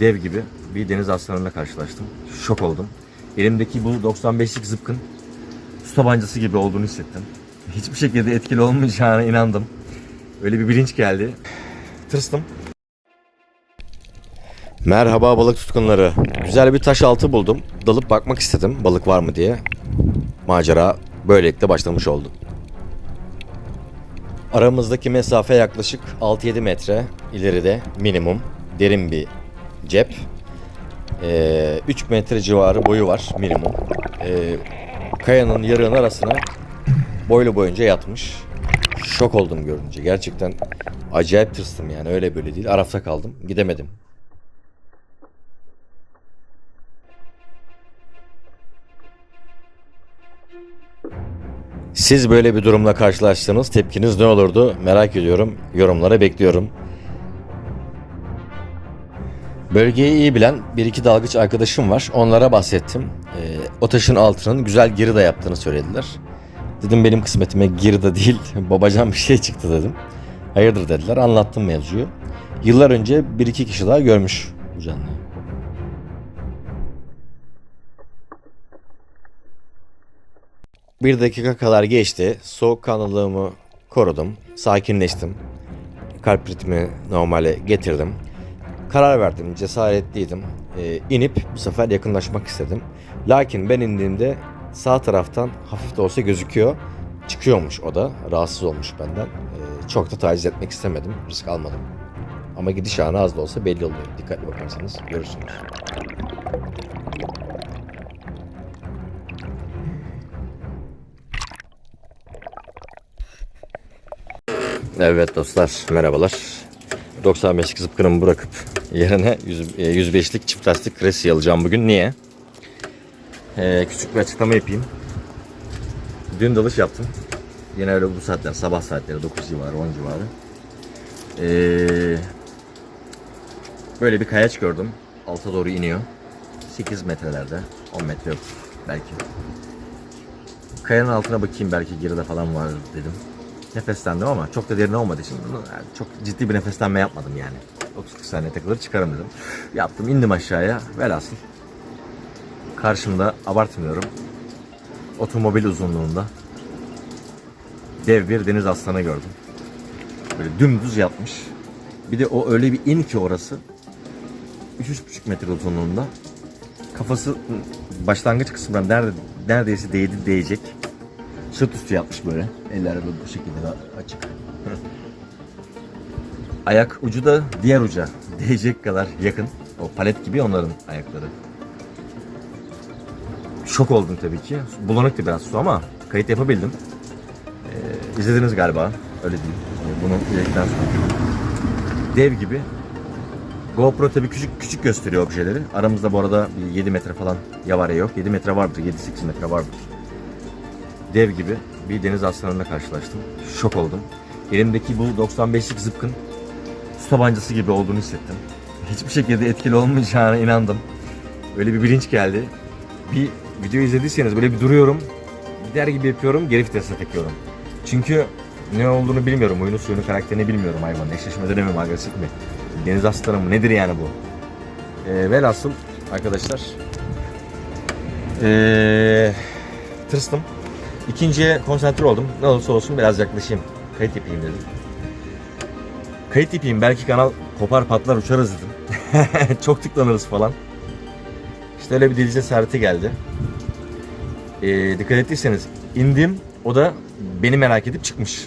dev gibi bir deniz aslanıyla karşılaştım. Şok oldum. Elimdeki bu 95'lik zıpkın su tabancası gibi olduğunu hissettim. Hiçbir şekilde etkili olmayacağına inandım. Öyle bir bilinç geldi. Tırstım. Merhaba balık tutkunları. Güzel bir taş altı buldum. Dalıp bakmak istedim balık var mı diye. Macera böylelikle başlamış oldu. Aramızdaki mesafe yaklaşık 6-7 metre ileride minimum derin bir cep. Ee, 3 metre civarı boyu var minimum. Ee, kayanın yarığın arasına boylu boyunca yatmış. Şok oldum görünce. Gerçekten acayip tırstım yani öyle böyle değil. Arafta kaldım. Gidemedim. Siz böyle bir durumla karşılaştığınız tepkiniz ne olurdu merak ediyorum. Yorumlara bekliyorum. Bölgeyi iyi bilen bir iki dalgıç arkadaşım var. Onlara bahsettim. Ee, o taşın altının güzel girda yaptığını söylediler. Dedim benim kısmetime girda değil babacan bir şey çıktı dedim. Hayırdır dediler. Anlattım mevzuyu. Yıllar önce bir iki kişi daha görmüş bu canlıyı. Bir dakika kadar geçti. Soğukkanlılığımı korudum. Sakinleştim. Kalp ritmi normale getirdim. Karar verdim, cesaretliydim. Ee, inip bu sefer yakınlaşmak istedim. Lakin ben indiğimde sağ taraftan hafif de olsa gözüküyor. Çıkıyormuş o da. Rahatsız olmuş benden. Ee, çok da taciz etmek istemedim. Risk almadım. Ama gidiş anı az da olsa belli oluyor. Dikkatli bakarsanız görürsünüz. Evet dostlar merhabalar. 95'lik zıpkınımı bırakıp yerine 100, e, 105'lik çift lastik resi alacağım bugün. Niye? Ee, küçük bir açıklama yapayım. Dün dalış yaptım. Yine öyle bu saatler sabah saatleri 9 civarı 10 civarı. Ee, böyle bir kayaç gördüm. Alta doğru iniyor. 8 metrelerde 10 metre yok belki. Kayanın altına bakayım belki geride falan var dedim. Nefeslendim ama çok da derin olmadığı için yani çok ciddi bir nefeslenme yapmadım yani. 30 saniye takılır çıkarım dedim. Yaptım indim aşağıya velhasıl. Karşımda abartmıyorum. Otomobil uzunluğunda dev bir deniz aslanı gördüm. Böyle dümdüz yatmış. Bir de o öyle bir in ki orası. 3-3,5 metre uzunluğunda. Kafası başlangıç kısmından nerede, neredeyse değdi değecek. Sırt üstü yapmış böyle. Eller bu şekilde açık. Ayak ucu da diğer uca değecek kadar yakın. O palet gibi onların ayakları. Şok oldum tabii ki. Bulanıktı biraz su ama kayıt yapabildim. Ee, izlediniz galiba. Öyle değil. Yani bunu izledikten sonra. Dev gibi. GoPro tabii küçük küçük gösteriyor objeleri. Aramızda bu arada bir 7 metre falan yavare yok. 7 metre vardır, 7-8 metre vardır dev gibi bir deniz aslanıyla karşılaştım. Şok oldum. Elimdeki bu 95'lik zıpkın su tabancası gibi olduğunu hissettim. Hiçbir şekilde etkili olmayacağına inandım. Öyle bir bilinç geldi. Bir video izlediyseniz böyle bir duruyorum. Gider gibi yapıyorum, geri vitese takıyorum. Çünkü ne olduğunu bilmiyorum. Oyunu suyunu karakterini bilmiyorum hayvanın. Eşleşme dönemi mi, agresif mi? Deniz aslanı mı? Nedir yani bu? Ee, velhasıl arkadaşlar ee, tırstım. İkinciye konsantre oldum. Ne olursa olsun biraz yaklaşayım. Kayıt yapayım dedim. Kayıt yapayım belki kanal kopar patlar uçarız dedim. Çok tıklanırız falan. İşte öyle bir deli cesareti geldi. Ee, dikkat ettiyseniz indim. O da beni merak edip çıkmış.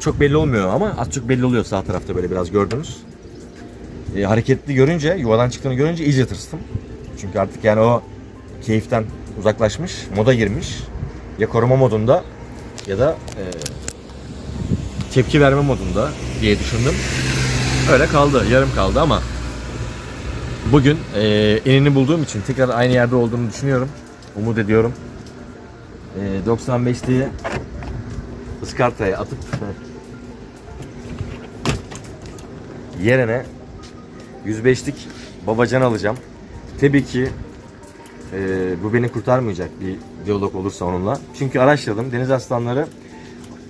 Çok belli olmuyor ama az çok belli oluyor sağ tarafta böyle biraz gördünüz. Ee, hareketli görünce, yuvadan çıktığını görünce iyice tırstım. Çünkü artık yani o keyiften uzaklaşmış, moda girmiş ya koruma modunda ya da e, tepki verme modunda diye düşündüm. Öyle kaldı, yarım kaldı ama bugün e, enini bulduğum için tekrar aynı yerde olduğunu düşünüyorum. Umut ediyorum. E, 95'liği ıskartaya atıp yerine 105'lik babacan alacağım. Tabii ki e, bu beni kurtarmayacak bir diyalog olursa onunla. Çünkü araştırdım. Deniz aslanları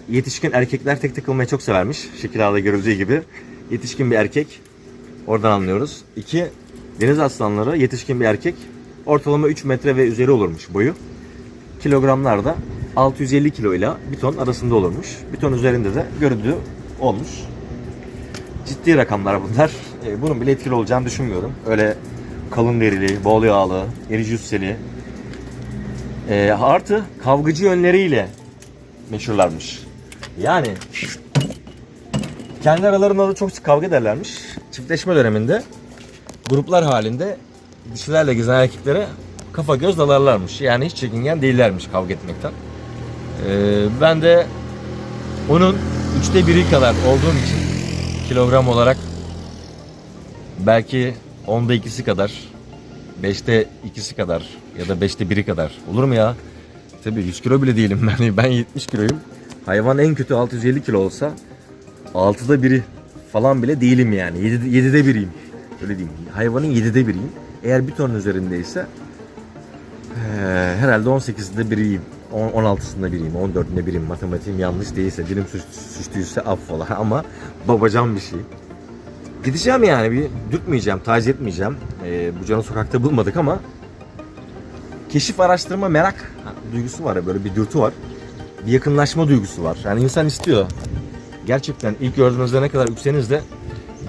yetişkin erkekler tek takılmayı çok severmiş. Şekil ağda görüldüğü gibi. Yetişkin bir erkek. Oradan anlıyoruz. İki, Deniz aslanları yetişkin bir erkek. Ortalama 3 metre ve üzeri olurmuş boyu. Kilogramlar da 650 kilo ile 1 ton arasında olurmuş. 1 ton üzerinde de görüldüğü olmuş. Ciddi rakamlar bunlar. E, bunun bile etkili olacağını düşünmüyorum. Öyle kalın derili, bol yağlı, erici cüsseli. E, artı kavgacı yönleriyle meşhurlarmış. Yani kendi aralarında da çok sık kavga ederlermiş. Çiftleşme döneminde gruplar halinde dişilerle gezen erkeklere kafa göz dalarlarmış. Yani hiç çekingen değillermiş kavga etmekten. Ee, ben de onun üçte biri kadar olduğum için kilogram olarak belki onda ikisi kadar, beşte ikisi kadar ya da beşte biri kadar olur mu ya? Tabii 100 kilo bile değilim ben. Ben 70 kiloyum. Hayvan en kötü 650 kilo olsa 6'da biri falan bile değilim yani. 7'de, 7'de biriyim. Öyle diyeyim. Hayvanın 7'de biriyim. Eğer bir ton üzerindeyse eee, herhalde 18'de biriyim. On- 16'sında biriyim, 14'ünde biriyim. Matematiğim yanlış değilse, dilim suç, suçluysa affola ama babacan bir şey. Gideceğim yani bir dürtmeyeceğim, taciz etmeyeceğim. Eee, bu canı sokakta bulmadık ama keşif araştırma merak duygusu var ya böyle bir dürtü var. Bir yakınlaşma duygusu var. Yani insan istiyor. Gerçekten ilk gördüğünüzde ne kadar yükseniz de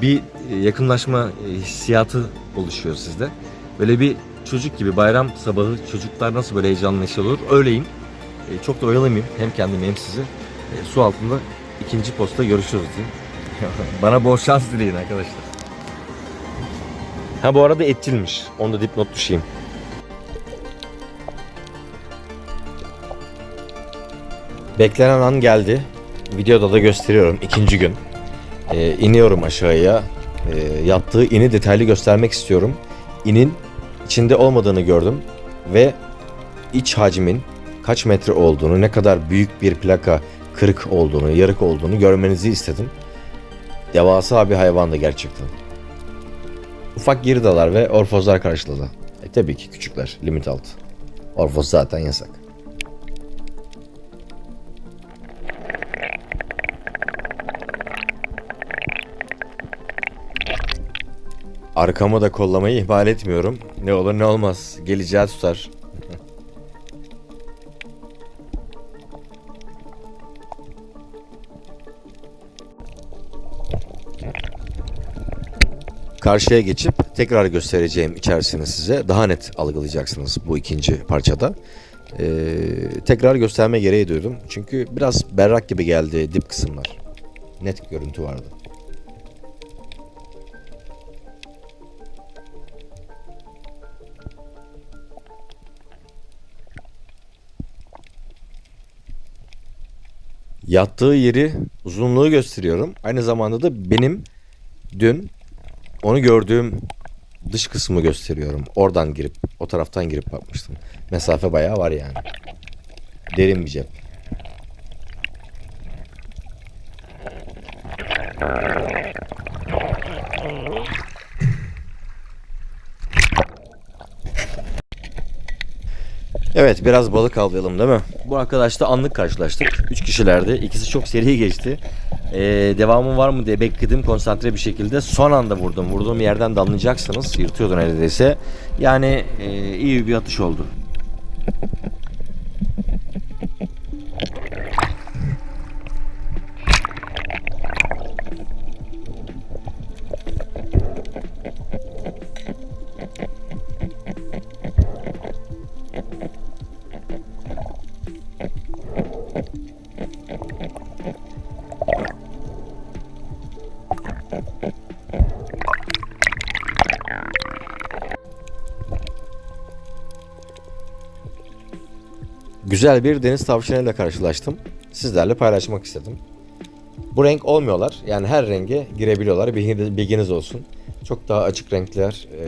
bir e, yakınlaşma e, hissiyatı oluşuyor sizde. Böyle bir çocuk gibi bayram sabahı çocuklar nasıl böyle heyecanlı neşeli olur öyleyim. E, Çok da oyalamayayım hem kendimi hem sizi. Su altında ikinci posta görüşürüz diyeyim. Bana bol şans dileyin arkadaşlar. Ha bu arada etçilmiş. Onu da dipnot düşeyim. Beklenen an geldi. Videoda da gösteriyorum ikinci gün. Ee, iniyorum aşağıya. Ee, yaptığı ini detaylı göstermek istiyorum. İnin içinde olmadığını gördüm ve iç hacmin kaç metre olduğunu, ne kadar büyük bir plaka kırık olduğunu, yarık olduğunu görmenizi istedim. Devasa bir hayvandı gerçekten. Ufak giridalar ve orfozlar karşıladı. E, tabii ki küçükler, limit altı. Orfoz zaten yasak. Arkamı da kollamayı ihmal etmiyorum. Ne olur ne olmaz. Geleceği tutar. Karşıya geçip tekrar göstereceğim içerisini size. Daha net algılayacaksınız bu ikinci parçada. Ee, tekrar gösterme gereği duydum. Çünkü biraz berrak gibi geldi dip kısımlar. Net görüntü vardı. Yattığı yeri uzunluğu gösteriyorum. Aynı zamanda da benim dün onu gördüğüm dış kısmı gösteriyorum. Oradan girip o taraftan girip bakmıştım. Mesafe bayağı var yani. Derin bir cep. Evet biraz balık avlayalım değil mi? Bu arkadaşla anlık karşılaştık. Üç kişilerdi. İkisi çok seri geçti. Ee, devamı var mı diye bekledim konsantre bir şekilde. Son anda vurdum. Vurduğum yerden de anlayacaksınız. Yırtıyordu neredeyse. Yani e, iyi bir atış oldu. Güzel bir deniz tavşanıyla karşılaştım. Sizlerle paylaşmak istedim. Bu renk olmuyorlar. Yani her renge girebiliyorlar. Bilginiz, olsun. Çok daha açık renkler e,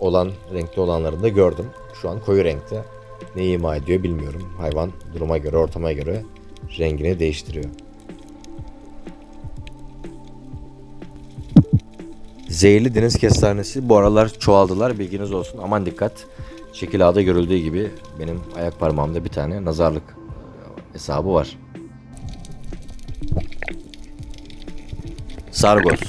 olan, renkli olanlarını da gördüm. Şu an koyu renkte. Ne ima ediyor bilmiyorum. Hayvan duruma göre, ortama göre rengini değiştiriyor. Zehirli deniz kestanesi bu aralar çoğaldılar bilginiz olsun. Aman dikkat. Şekil A'da görüldüğü gibi benim ayak parmağımda bir tane nazarlık hesabı var. Sargos.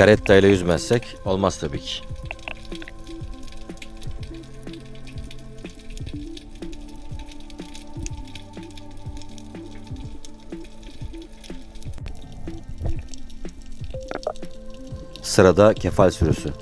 Karetta ile yüzmezsek olmaz tabii ki. Sırada kefal sürüsü.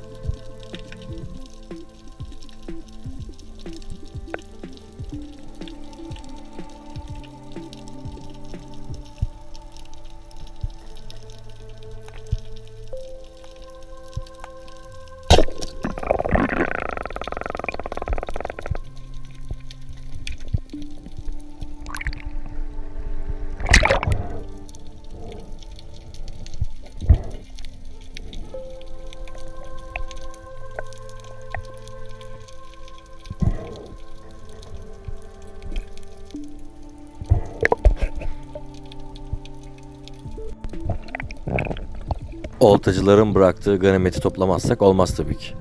Oltacıların bıraktığı ganimeti toplamazsak olmaz tabii ki.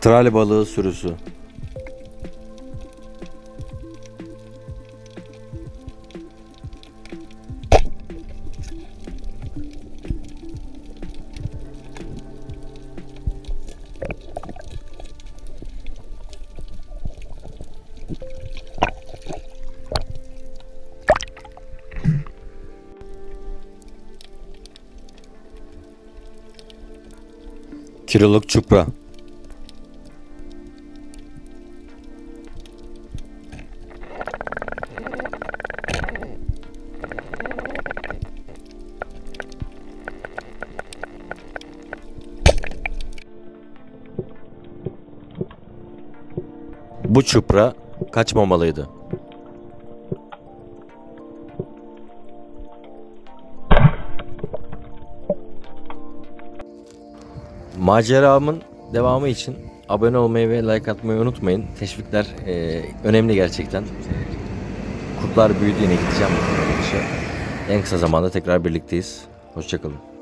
Trali balığı sürüsü. Kiloluk çupra. Bu çupra kaçmamalıydı. Maceramın devamı için abone olmayı ve like atmayı unutmayın. Teşvikler e, önemli gerçekten. Kurtlar büyüdü yine gideceğim. En kısa zamanda tekrar birlikteyiz. Hoşçakalın.